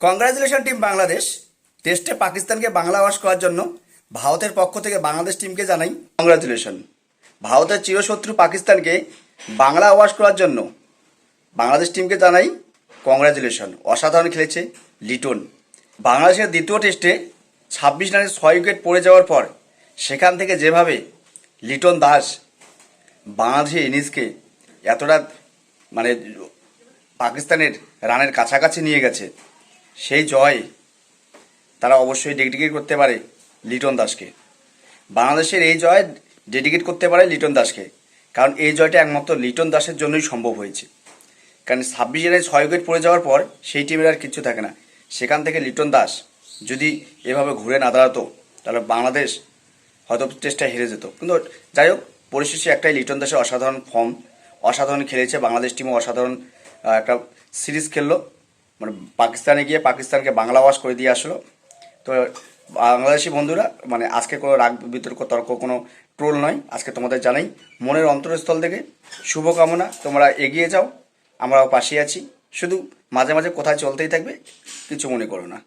Congratulation team Bangladesh টেস্টে পাকিস্তানকে Bangla wash করার জন্য ভারতের পক্ষ থেকে বাংলাদেশ টিমকে জানাই কংগ্রাচুলেশন ভারতের চিরশত্রু পাকিস্তানকে বাংলা ওয়াশ করার জন্য বাংলাদেশ টিমকে জানাই কংগ্রাচুলেশন অসাধারণ খেলেছে লিটন। বাংলাদেশের দ্বিতীয় টেস্টে ছাব্বিশ রানে ছয় উইকেট পড়ে যাওয়ার পর সেখান থেকে যেভাবে লিটন দাস বাংলাদেশের ইনিংসকে এতটা মানে পাকিস্তানের রানের কাছাকাছি নিয়ে গেছে সেই জয় তারা অবশ্যই ডেডিকেট করতে পারে লিটন দাসকে। বাংলাদেশের এই জয় ডেডিকেট করতে পারে লিটন দাসকে। কারণ এই জয়টা একমাত্র লিটন দাসের জন্যই সম্ভব হয়েছে। কারণ ছাব্বিশ রানে ছয় উইকেট পড়ে যাওয়ার পর সেই টিমের আর কিচ্ছু থাকে না। সেখান থেকে লিটন দাস যদি এভাবে ঘুরে না দাঁড়াতো, তাহলে বাংলাদেশ হয়তো টেস্টটা হেরে যেত। কিন্তু যাই হোক, পরিশেষে একটাই লিটন দাসের অসাধারণ ফর্ম অসাধারণ খেলেছে বাংলাদেশ টিমও অসাধারণ একটা সিরিজ খেললো। মানে পাকিস্তানে গিয়ে পাকিস্তানকে বাংলা ওয়াশ করে দিয়ে আসলো। তো বাংলাদেশি বন্ধুরা মানে আজকে কোনো রাগ, বিতর্ক, তর্ক, কোনো ট্রোল নয়। আজকে তোমাদের জানাই, মনের অন্তরস্থল থেকে শুভকামনা। তোমরা এগিয়ে যাও, আমরাও পাশে আছি। শুধু মাঝে মাঝে কোথায় চলতেই থাকবে, কিছু মনে করো না।